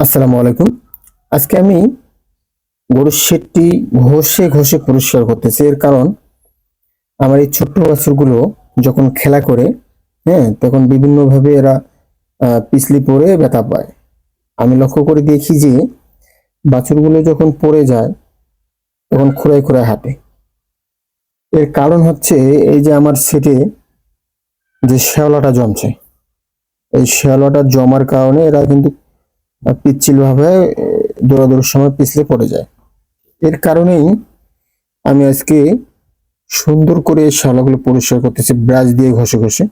আসসালামু আলাইকুম। আজকে আমি গরুর শেডটি ঘষে ঘষে পরিষ্কার করতেছি। এর কারণ, আমার এই ছোট্ট বাছুরগুলো যখন খেলা করে হ্যাঁ তখন বিভিন্নভাবে এরা পিছলি পড়ে ব্যথা পায়। আমি লক্ষ্য করে দেখি যে, বাছুরগুলো যখন পড়ে যায়, তখন খুঁড়ায় খুঁড়ায় হাঁটে। এর কারণ হচ্ছে, এই যে আমার সেটে যে শ্যাওলাটা জমছে, এই শ্যাওলাটা জমার কারণে এরা কিন্তু পিচ্ছিল ভাবে দৌড়াদৌড়ের সময় পিছলে পড়ে যায়। এর কারণেই আমি আজকে সুন্দর করে এই শালাগুলো পরিষ্কার করতেছি, ব্রাশ দিয়ে ঘষে ঘষে।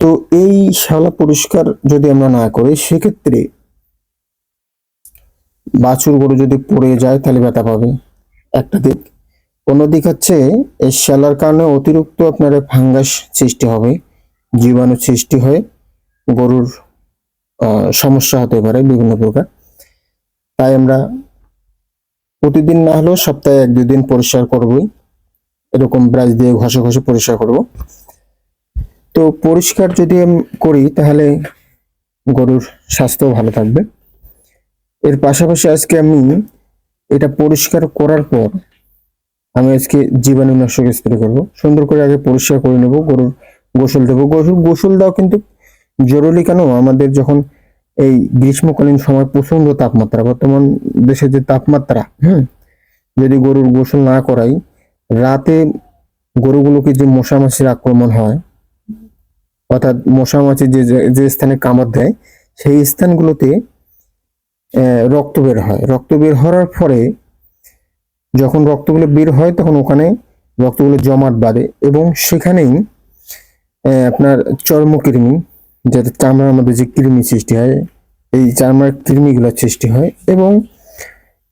তো এই শালা পরিষ্কার যদি আমরা না করি, সেক্ষেত্রে বাছুর গরু যদি পড়ে যায়, তাহলে ব্যথা পাবে। একটা দিক। অন্য দিক হচ্ছে, এই শ্যালার কারণে অতিরিক্ত আপনার ফাঙ্গাস সৃষ্টি হবে, জীবাণু সৃষ্টি হয়ে, গরুর সমস্যা হতে পারে বিভিন্ন প্রকার। তাই আমরা প্রতিদিন না হলেও সপ্তাহে এক দুই দিন পরিষ্কার করবই। এরকম ব্রাশ দিয়ে ঘষে ঘষে পরিষ্কার করব। তো পরিষ্কার যদি করি, তাহলে গরুর স্বাস্থ্য ভালো থাকবে। এর পাশাপাশি আজকে আমি এটা পরিষ্কার করার পর আমি আজকে জীবাণুনাশক স্প্রে করব। সুন্দর করে আগে পরিষ্কার করে নেব, গরুর গোসল দেবো। গরুর গোসল দেওয়া কিন্তু জরুরি কেন? আমাদের যখন এই গ্রীষ্মকালীন সময় প্রচণ্ড তাপমাত্রা, বর্তমান দেশে যে তাপমাত্রা, হুম, যদি গরুর গোসল না করাই, রাতে গরুগুলোকে যে মশা মাছির আক্রমণ হয়, অর্থাৎ মশা মাছি যে, যে- যে স্থানে কামড় দেয়, সেই স্থানগুলোতে রক্ত বের হয়। রক্ত বের হওয়ার পরে যখন রক্তগুলো বের হয়, তখন ওখানে রক্তগুলো জমাট বাঁধে এবং সেখানেই আপনার চর্মকৃমি যাতে চামড়ার মধ্যে যে কৃমি সৃষ্টি হয়, এই চামড়ার কৃমিগুলো সৃষ্টি হয় এবং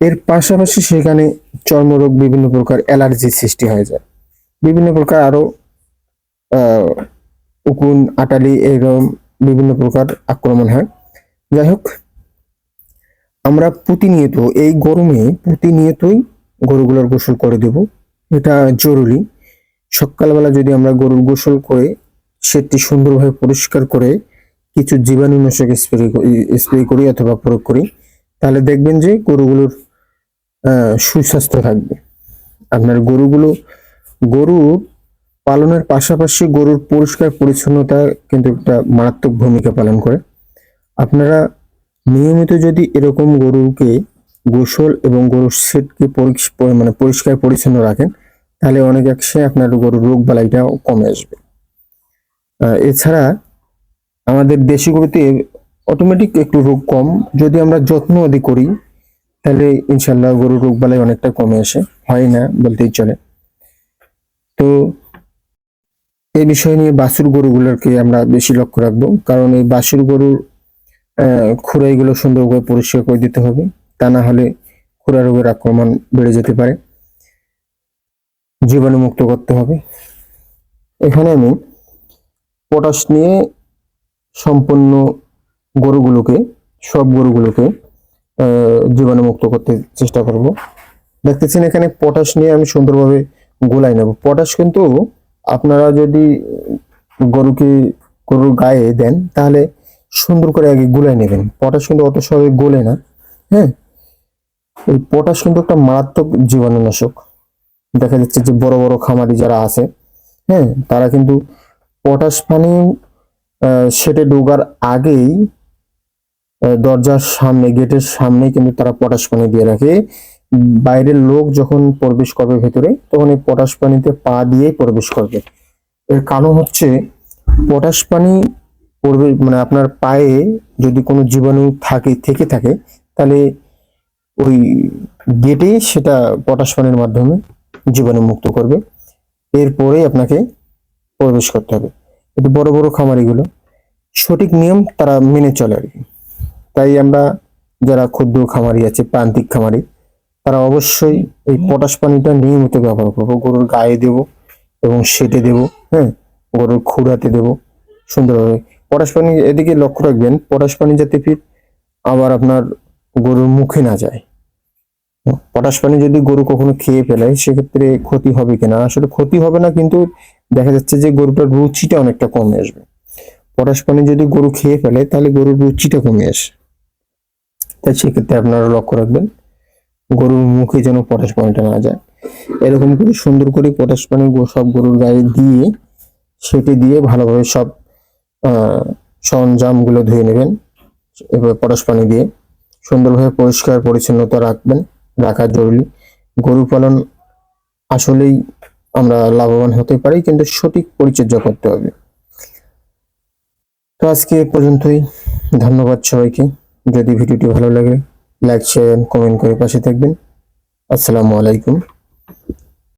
এর পাশাপাশি সেখানে চর্মরোগ বিভিন্ন প্রকার অ্যালার্জি সৃষ্টি হয়ে যায়। বিভিন্ন প্রকার আরও উকুন, আটালি এরকম বিভিন্ন প্রকার আক্রমণ হয়। যাই হোক, আমরা প্রতিনিয়ত, এই গরমে প্রতিনিয়তই গরুগুলোর গোসল করে দেব। এটা জরুরি। সকালবেলা যদি আমরা গরুর গোসল করে সেটি সুন্দরভাবে পরিষ্কার করে কিছু জীবাণুনাশক স্প্রে স্প্রে করি অথবা প্রয়োগ করি, তাহলে দেখবেন যে গরুগুলোর সুস্বাস্থ্য থাকবে। আপনার গরুগুলো, গরু পালনের পাশাপাশি গরুর পরিষ্কার পরিচ্ছন্নতা কিন্তু একটা মারাত্মক ভূমিকা পালন করে। আপনারা নিয়মিত যদি এরকম গরুকে গোসল এবং গরুর সেটকে মানে পরিষ্কার পরিচ্ছন্ন রাখেন, তাহলে অনেক অনেকাংশে আপনার গরুর রোগ বালাইটাও কমে আসবে। এছাড়া আমাদের দেশি গরুতে অটোমেটিক একটু রোগ কম। যদি আমরা যত্ন আদি করি, তাহলে ইনশাল্লাহ গরুর রোগ বালাই অনেকটা কমে আসে। হয় না বলতেই চলে। তো এই বিষয় নিয়ে বাছুর গরুগুলোকে আমরা বেশি লক্ষ্য রাখব। কারণ এই বাছুর গরুর খুরাইগুলো সুন্দর করে পরিষ্কার করে দিতে হবে। তা না হলে খুরা রোগের আক্রমণ বেড়ে যেতে পারে। জীবাণুমুক্ত করতে হবে। এখানে আমি পটাশ নিয়ে সম্পূর্ণ গরুগুলোকে, সব গরুগুলোকে জীবাণুমুক্ত করতে চেষ্টা করব। দেখতেছেন এখানে পটাশ নিয়ে আমি সুন্দরভাবে গোলাই নেব। পটাশ কিন্তু আপনারা যদি গরুকে, গরুর গায়ে দেন, তাহলে সুন্দর করে আগে গুলাই নেবেন। পটাশ কিন্তু অত সহজে গোলে না হ্যাঁ? এই পটাশ কিন্তু একটা মারাত্মক জীবাণুনাশক। দেখা যাচ্ছে যে বড় বড় খামারি যারা আছে হ্যাঁ? তারা কিন্তু পটাশ পানি সেটে ঢোকার আগেই দরজার সামনে, গেটের সামনে কিন্তু তারা পটাশ পানি দিয়ে রাখে। বাইরের লোক যখন প্রবেশ করবে ভেতরে, তখন এই পটাশ পানিতে পা দিয়েই প্রবেশ করবে। এর কারণ হচ্ছে, পটাশ পানি পড়বে মানে আপনার পায়ে যদি কোনো জীবাণু থাকে, থেকে থাকে, তাহলে ওই গেটে সেটা পটাশ পানির মাধ্যমে জীবাণু মুক্ত করবে। এরপরে আপনাকে প্রবেশ করতে হবে। একটু বড় বড় খামারিগুলো। সঠিক নিয়ম তারা মেনে চলে আর কি। তাই আমরা যারা ক্ষুদ্র খামারি আছে, প্রান্তিক খামারি, তারা অবশ্যই এই পটাশ পানিটা নিয়মিত ব্যবহার করব। গরুর গায়ে দেব এবং সেটে দেব হ্যাঁ? গরুর খুঁড়াতে দেব সুন্দরভাবে। পটাশ পানি এদিকে লক্ষ্য রাখবেন, পটাশ পানি যাতে ফির আবার আপনার গরুর মুখে না যায়। পটাশ পানি যদি গরু কখনো খেয়ে ফেলে, সেক্ষেত্রে ক্ষতি হবে কিনা? আসলে ক্ষতি হবে না, কিন্তু দেখা যাচ্ছে যে গরুটার রুচিটা অনেকটা কমে আসবে। পটাশ পানি যদি গরু খেয়ে ফেলে, তাহলে গরুর রুচিটা কমে আসে। তাই সেক্ষেত্রে আপনারা লক্ষ্য রাখবেন, গরুর মুখে যেন পটাশ পানিটা না যায়। এরকম করে সুন্দর করে পটাশ পানি সব গরুর গায়ে দিয়ে সেটি দিয়ে ভালোভাবে সব সরঞ্জামগুলো ধুয়ে নেবেন। এবার পটাশ পানি দিয়ে সুন্দরভাবে পরিষ্কার পরিচ্ছন্নতা রাখবেন, রাখা জরুরি। গরু পালন আসলেই আমরা লাভবান হতে পারি, কিন্তু সঠিক পরিচর্যা করতে হবে। তো আজকে এ পর্যন্তই। ধন্যবাদ সবাইকে। যদি ভিডিওটি ভালো লাগে লাইক শেয়ার কমেন্ট করে পাশে থাকবেন। আসসালামু আলাইকুম।